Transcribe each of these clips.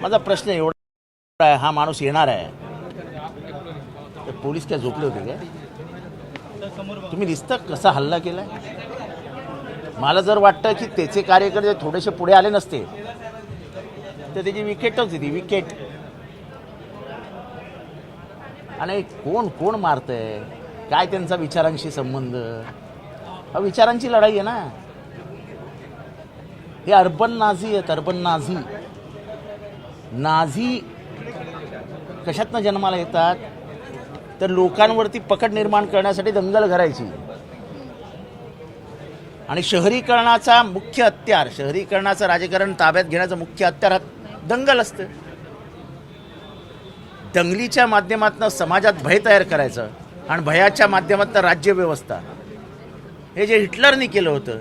माझा प्रश्न एवढा आहे हा माणूस येणार आहे. पोलीस काय झोपले होते काय? तुम्ही दिसतं कसा हल्ला केलाय? मला जर वाटतं की त्याचे कार्यकर्ते थोडेसे पुढे आले नसते तर त्याची विकेटच होती विकेट आणि कोण कोण मारतंय? काय त्यांचा विचारांशी संबंध? हा विचारांची लढाई आहे ना. हे अर्बन नाझी आहेत अर्बन नाझी. नाझी कशातनं जन्माला येतात? तर लोकांवरती पकड निर्माण करण्यासाठी दंगल करायची आणि शहरीकरणाचा मुख्य हत्यार शहरीकरणाचं राजकारण ताब्यात घेण्याचं मुख्य हत्यार दंगल असतं. दंगलीच्या माध्यमातून समाजात भय तयार करायचं आणि भयाच्या माध्यमातून राज्यव्यवस्था. हे जे हिटलरनी केलं होतं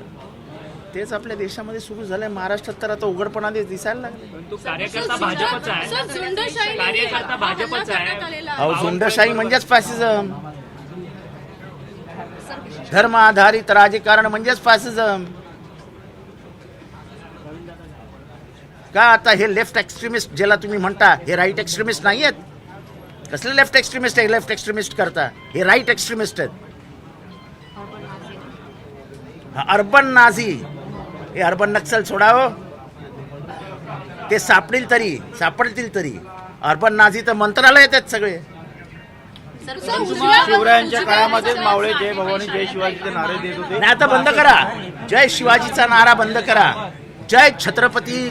तेच आपल्या देशामध्ये सुरू झालंय. महाराष्ट्रात तर आता उघडपणा दिसायला लागले. तो कार्यकर्ता भाजपचा आहे. सर झुंडशाही कार्यकर्ता भाजपचा आहे. अहो झुंडशाही म्हणजेच फॅसिझम धर्म आधारित राजकारण म्हणजेच फॅसिझम का आता हे लेफ्ट एक्स्ट्रीमिस्ट ज्याला तुम्ही म्हणता हे राईट एक्स्ट्रीमिस्ट नाही आहेत कसले लेफ्ट एक्स्ट्रीमिस्ट आहे? लेफ्ट एक्स्ट्रीमिस्ट करता. हे राईट एक्स्ट्रीमिस्ट आहेत. Urban Nazi. हे अर्बन नक्सल सोडावं. ते सापडील तरी सापडतील तरी. अर्बन नाझी तर मंत्रालयात आहेत सगळे. शिवरायांच्या काळामध्ये मावळे जय भवानी जय शिवाजीचे नारे देत होते. नाही आता बंद करा. जय शिवाजीचा नारा बंद करा. जय छत्रपती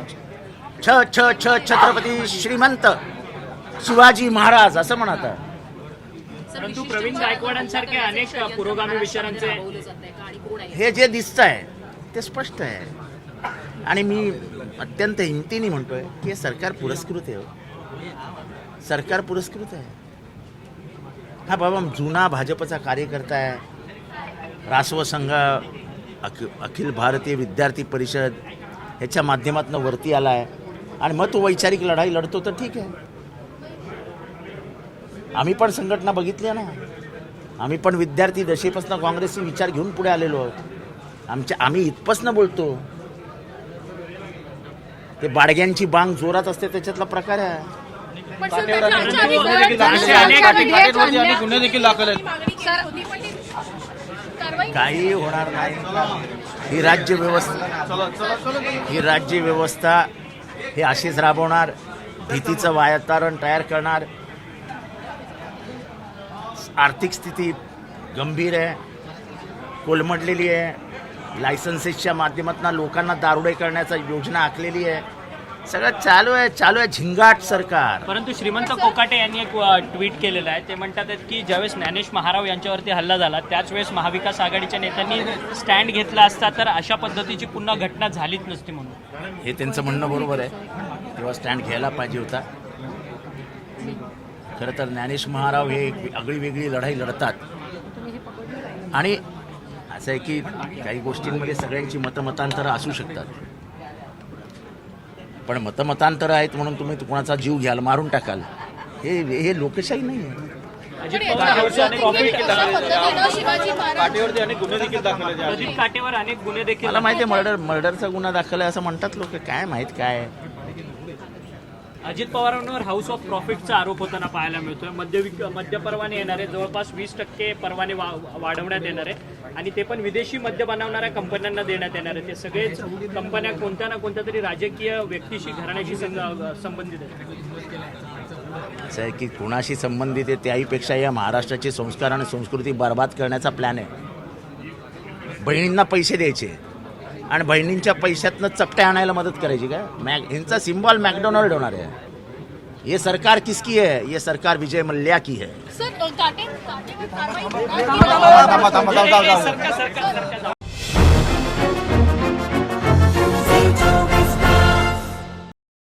छ छ छ छत्रपती श्रीमंत शिवाजी महाराज असं म्हणत परंतु प्रवीण गायकवाडांसारखे अनेक पुरोगामी विचारांचे हे जे दिसत आहे ते स्पष्ट आहे. आणि मी अत्यंत हिमतीने म्हणतोय की हे सरकार पुरस्कृत आहे हो. सरकार पुरस्कृत आहे. हा बाबा जुना भाजपचा कार्यकर्ता आहे. रासव संघ अखि अखिल भारतीय विद्यार्थी परिषद ह्याच्या माध्यमातून वरती आला आहे आणि मग तो वैचारिक लढाई लढतो तर ठीक आहे. आम्ही पण संघटना बघितल्या ना. आम्ही पण विद्यार्थी दशेपासून काँग्रेसचे विचार घेऊन पुढे आलेलो आहोत. आमच्या आम्ही इथपासनं बोलतो. ते बाडग्यांची बांग जोरात असते त्याच्यातला प्रकार आहे. गुन्हे देखील दाखल काही होणार? नाही. ही राज्य व्यवस्था ही राज्य व्यवस्था हे अशीच राबवणार. भीतीचं वातावरण तयार करणार. आर्थिक स्थिती गंभीर आहे. कोलमडलेली आहे. लायसन्सेसच्या माध्यमातून लोकांना दारुडे करण्याचा योजना आखलेली आहे. सगळं चालू आहे चालू आहे झिंगाट सरकार. परंतु श्रीमंत कोकाटे यांनी एक ट्विट केलेलं आहे. ते म्हणतात की ज्यावेळेस ज्ञानेश महाराव यांच्यावरती हल्ला झाला त्याच वेळेस महाविकास आघाडीच्या नेत्यांनी स्टँड घेतला असता तर अशा पद्धतीची पुन्हा घटना झालीच नसती म्हणून. हे त्यांचं म्हणणं बरोबर आहे. तेव्हा स्टँड घ्यायला पाहिजे होता. खरं तर ज्ञानेश महाराव हे एक आगळी वेगळी लढाई लढतात. आणि असं आहे की काही गोष्टींमध्ये सगळ्यांची मतमतांतरं असू शकतात. पण मतमतांतरं आहेत म्हणून तुम्ही कोणाचा जीव घ्याल मारून टाकाल. हे हे लोकशाही नाही आहे. मला माहिती आहे मर्डर मर्डरचा गुन्हा दाखल आहे असं म्हणतात लोक. काय माहीत काय? आहे? अजित पवारांवर हाऊस ऑफ प्रॉफिटचा आरोप होताना पाहायला मिळतोय. मद्य विक- मद्य परवाने येणारे जवळपास वीस टक्के परवाने वा- वाढवण्यात येणार. आहे आणि ते पण विदेशी मद्य बनवणाऱ्या कंपन्यांना देण्यात येणार. आहे ते सगळेच कंपन्या कोणत्या ना कोणत्या तरी राजकीय व्यक्तीशी घराण्याशी संबंधित आहेत. असं आहे की कुणाशी संबंधित आहे त्याहीपेक्षा या महाराष्ट्राचे संस्कार आणि संस्कृती बर्बाद करण्याचा प्लॅन आहे. बहिणींना पैसे द्यायचे. आणि बहिणींच्या पैशातनं चपट्या आणायला मदत करायची का मॅक ह्यांचा सिम्बॉल मॅकडोनाल्ड होणार आहे ये सरकार किसकी है ये सरकार विजय मल्ल्या की है सर काटे थांबा थांबा थांबा थांबा